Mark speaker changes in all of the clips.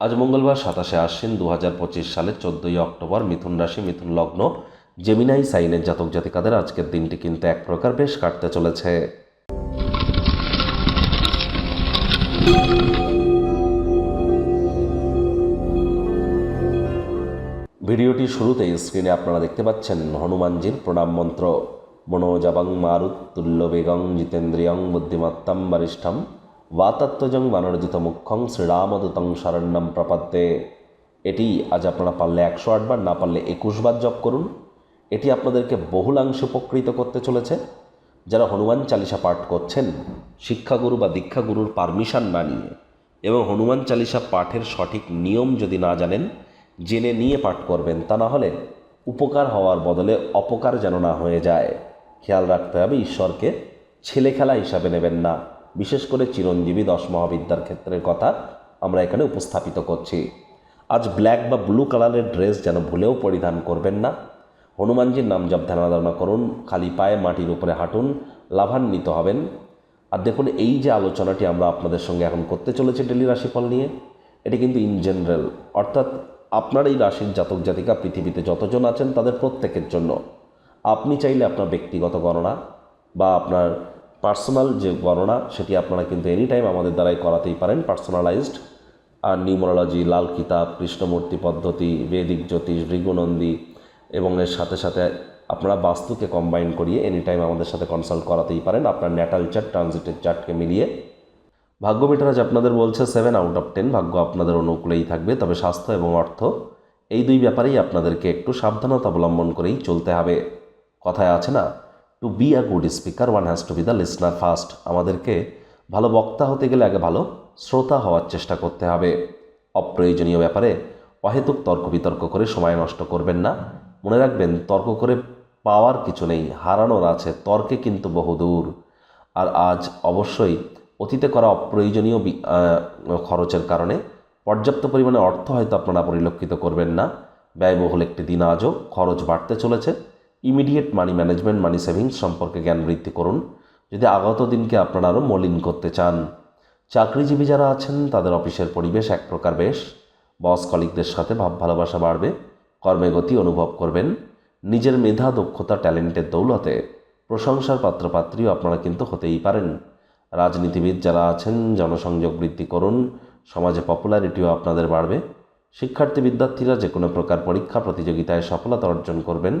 Speaker 1: আজ মঙ্গলবার সাতাশে আশ্বিন দু হাজার পঁচিশ সালের চোদ্দোই অক্টোবর মিথুন রাশি, মিথুন লগ্ন জেমিনাই সাইনের জাতক জাতিকাদের আজকের দিনটি কিন্তু এক প্রকার বেশ কাটতে চলেছে। ভিডিওটি শুরুতেই স্ক্রিনে আপনারা দেখতে পাচ্ছেন হনুমানজির প্রণাম মন্ত্র। মনোজাবাং মারুত তুল্য বেগং, জিতেন্দ্রিয়ং বুদ্ধিমত্তম বরিষ্ঠম। বাতাত্মজং বানরজিত মুখ্যং শ্রীরামদূতং শরণ্যম প্রপদ্যে এটি আজ আপনারা পারলে একশো আটবার না পারলে একুশবার জপ করুন এটি আপনাদেরকে বহুলাংশে উপকৃত করতে চলেছে যারা হনুমান চালিসা পাঠ করছেন শিক্ষাগুরু বা দীক্ষাগুরুর পারমিশন না নিয়ে এবং হনুমান চালিসা পাঠের সঠিক নিয়ম যদি না জানেন জেনে নিয়ে পাঠ করবেন তা না হলে উপকার হওয়ার বদলে অপকার যেন না হয়ে যায় খেয়াল রাখতে হবে ঈশ্বরকে ছেলে খেলা হিসাবে নেবেন না। বিশেষ করে চিরঞ্জীবী দশ মহাবিদ্যার ক্ষেত্রের কথা আমরা এখানে উপস্থাপিত করছি। আজ ব্ল্যাক বা ব্লু কালারের ড্রেস যেন ভুলেও পরিধান করবেন না। হনুমানজির নাম জপ ধ্যানাধারণা করুন, খালি পায়ে মাটির উপরে হাঁটুন, লাভান্বিত হবেন। আর দেখুন, এই যে আলোচনাটি আমরা আপনাদের সঙ্গে এখন করতে চলেছি ডেলি রাশিফল নিয়ে, এটি কিন্তু ইন জেনারেল। অর্থাৎ আপনার এই রাশির জাতক জাতিকা পৃথিবীতে যতজন আছেন তাদের প্রত্যেকের জন্য। আপনি চাইলে আপনার ব্যক্তিগত গণনা বা আপনার পার্সোনাল যে গণনা, সেটি আপনারা কিন্তু এনি টাইম আমাদের দ্বারাই করাতেই পারেন। পার্সোনালাইজড, আর নিউমোরোলজি, লাল কিতাব, কৃষ্ণমূর্তি পদ্ধতি, বেদিক জ্যোতিষ, ভৃগুনন্দী, এবং এর সাথে সাথে আপনারা বাস্তুকে কম্বাইন করিয়ে এনি টাইম আমাদের সাথে কনসাল্ট করাতেই পারেন। আপনার ন্যাটাল চার্ট ট্রানজিটের চার্টকে মিলিয়ে। ভাগ্য মিটার আজ আপনাদের বলছে সেভেন আউট অফ টেন ভাগ্য আপনাদের অনুকূলেই থাকবে, তবে স্বাস্থ্য এবং অর্থ, এই দুই ব্যাপারেই আপনাদেরকে একটু সাবধানতা অবলম্বন করেই চলতে হবে। কথায় আছে না to be a good speaker one has to be the listener first আমাদেরকে ভালো বক্তা হতে গেলে আগে ভালো শ্রোতা হওয়ার চেষ্টা করতে হবে। অপ্রয়োজনীয় ব্যাপারে অহেতুক তর্ক বিতর্ক করে সময় নষ্ট করবেন না। মনে রাখবেন, তর্ক করে পাওয়ার কিছু নেই, হারানোর আছে, তর্কে কিন্তু বহুদূর আর আজ অবশ্যই অতীতে করা অপ্রয়োজনীয় খরচের কারণে পর্যাপ্ত পরিমাণে অর্থ হয়তো আপনারা পরিলক্ষিত করবেন না। ব্যয়বহুল একটি দিন আজও খরচ বাড়তে চলেছে। Immediate money management, money savings সম্পর্কে জ্ঞান বৃদ্ধি করুন। যদি আগত দিনকে আপনারা আরও মলিন করতে চান, চাকরিজীবী যারা আছেন, তাদের অফিসের পরিবেশ এক প্রকার বেশ। বস কলিকদের সাথে ভাব ভালোবাসা বাড়বে, কর্মে গতি অনুভব করবেন। নিজের মেধা, দক্ষতা, ট্যালেন্টের দৌলতে প্রশংসার পাত্রপাত্রীও আপনারা কিন্তু হতেই পারেন। রাজনীতিবিদ যারা আছেন, জনসংযোগ বৃদ্ধি করুন, সমাজে পপুলারিটিও আপনাদের বাড়বে। শিক্ষার্থী বিদ্যার্থীরা যে কোনো প্রকার পরীক্ষা, প্রতিযোগিতায় সফলতা অর্জন করবেন।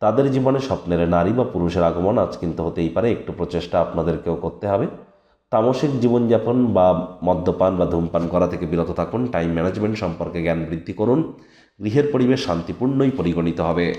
Speaker 1: তাদের জীবনে স্বপ্নের নারী বা পুরুষের আগমন আজ কিন্তু হতেই পারে। একটু প্রচেষ্টা আপনাদেরকেও করতে হবে। তামসিক জীবনযাপন বা মদ্যপান বা ধূমপান করা থেকে বিরত থাকুন। টাইম ম্যানেজমেন্ট সম্পর্কে জ্ঞান বৃদ্ধি করুন। গৃহের পরিবেশ শান্তিপূর্ণই পরিগণিত হবে।